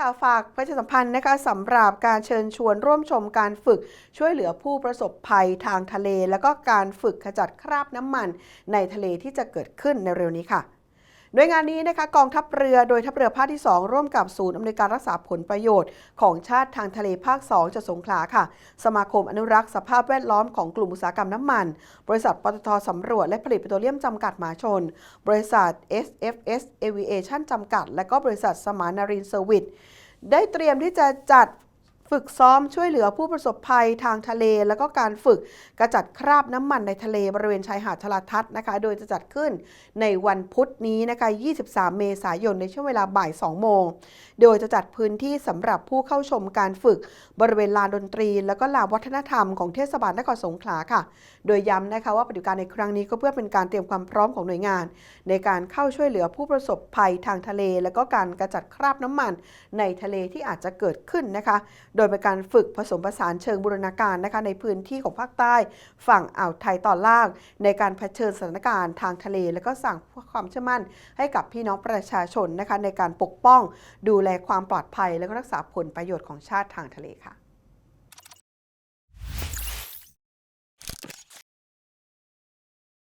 ค่ะฝากประชาสัมพันธ์นะคะสำหรับการเชิญชวนร่วมชมการฝึกช่วยเหลือผู้ประสบภัยทางทะเล แล้วก็การฝึกขจัดคราบน้ำมันในทะเลที่จะเกิดขึ้นในเร็วนี้ค่ะ โดยงานนี้นะคะกองทัพเรือโดยทัพเรือภาคที่ 2 ร่วมกับศูนย์อำนวยการรักษาผลประโยชน์ ของชาติทางทะเลภาค 2จังหวัดสงขลาค่ะ สมาคมอนุรักษ์สภาพแวดล้อมของกลุ่มอุตสาหกรรมน้ำมัน บริษัทปตทสำรวจและผลิตปิโตรเลียมจำกัดมหาชน บริษัท SFS Aviation จำกัด และก็บริษัทสมานนารินเซอร์วิสได้เตรียมที่จะจัด ฝึกซ้อมช่วยเหลือผู้ประสบภัยทางทะเล แล้วก็การฝึกกระจัดคราบน้ำมันในทะเลบริเวณชายหาดทลาทัศน์นะคะ โดยจะจัดขึ้นในวันพุธนี้นะคะ 23 เมษายนในช่วงเวลาบ่าย 2 โมง โดยจะจัดพื้นที่สำหรับผู้เข้าชมการฝึกบริเวณลานดนตรี แล้วก็ลานวัฒนธรรมของเทศบาลนครสงขลาค่ะ โดยย้ำนะคะว่าปฏิบัติการในครั้งนี้ก็เพื่อเป็นการเตรียมความพร้อมของหน่วยงาน ในการเข้าช่วยเหลือผู้ประสบภัยทางทะเล แล้วก็การกระจัดคราบน้ำมันในทะเลที่อาจจะเกิดขึ้นนะคะโดยเป็นการฝึกผสมผสานเชิงบูรณาการนะคะในพื้นที่ของภาคใต้ ฝั่งอ่าวไทยตอนล่าง ในการเผชิญสถานการณ์ทางทะเล และก็สร้างความเชื่อมั่นให้กับพี่น้องประชาชนนะคะในการปกป้อง ดูแลความปลอดภัย และก็รักษาผลประโยชน์ของชาติทางทะเลค่ะ